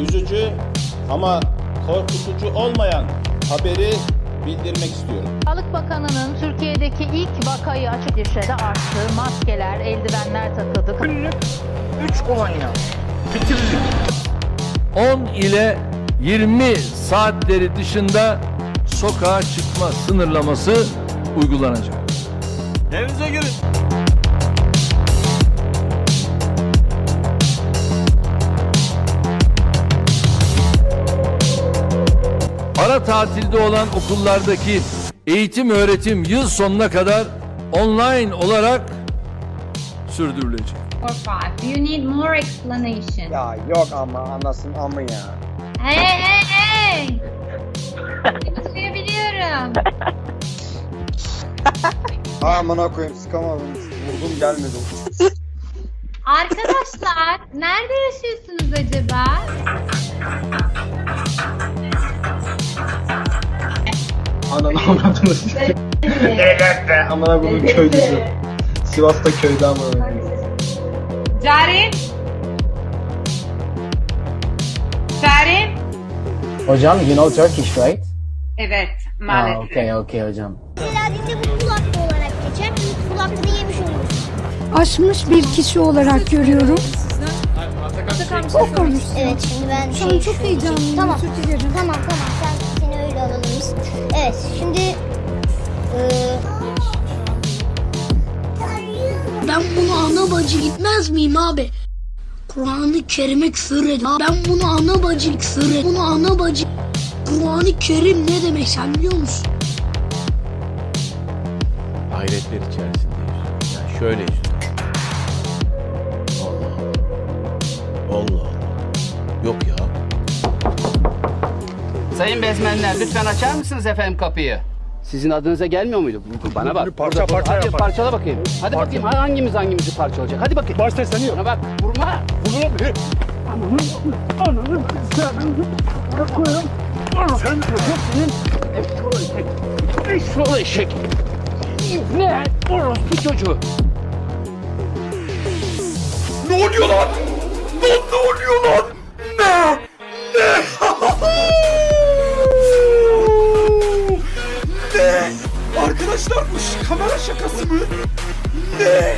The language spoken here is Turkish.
üzücü ama korkutucu olmayan haberi bildirmek istiyorum. Sağlık Bakanı'nın Türkiye'deki ilk vakayı açık işede arttı. Maskeler, eldivenler takıldı. 10 ile 20 saatleri dışında sokağa çıkma sınırlaması uygulanacak. Evinize girin. Ara tatilde olan okullardaki eğitim öğretim yıl sonuna kadar online olarak sürdürülecek. or five. Do you need more explanation? Ya yok ama anasın amı ya. Hey hey hey! Konuşabiliyorum. Ha amına koyayım sıkamadım. Vurdum gelmedi. Arkadaşlar nerede yaşıyorsunuz acaba? Ananı avradını sikeyim. amına koyayım köylüsü. Sivas'ta köyde amına koyayım. Cari. Cari. Hocam, you know Turkish, right? Evet, Ah, maalesef. okay, okay hocam. Evladinde bu kulaklı olarak geçer. Bu kulaklı yemiş oluruz. aşmış bir kişi olarak görüyorum. Okuruz. Evet şimdi ben Şu an şey- çok heyecanlıyım. Tamam. Özür dilerim. Tamam tamam biz. Evet şimdi eee Ben bunu ana bacı gitmez miyim abi? Kur'an-ı Kerim'e küfür ediyor. Ben bunu ana bacı küfür ediyorum. Bunu ana bacı... Kur'an-ı Kerim ne demek sen biliyor musun? hayretler içerisindeyiz. Yani şöyle işte. Allah Allah. Allah Allah. Yok ya. Sayın bezmenler lütfen açar mısınız efendim kapıyı? Sizin adınıza gelmiyor muydu? Bana bak. Parça Burada- parça Hadi yapar. parçala bakayım. Hadi bakayım hangimiz hangimizi parçalayacak. Hadi bakayım. Baş sesleniyor. Bana bak. Vurma. Eşşoğlu eşek. Ne? Orospu çocuğu. Ne oluyor lan? Ne, lan? Yapmışlarmış kamera şakası mı? Ne?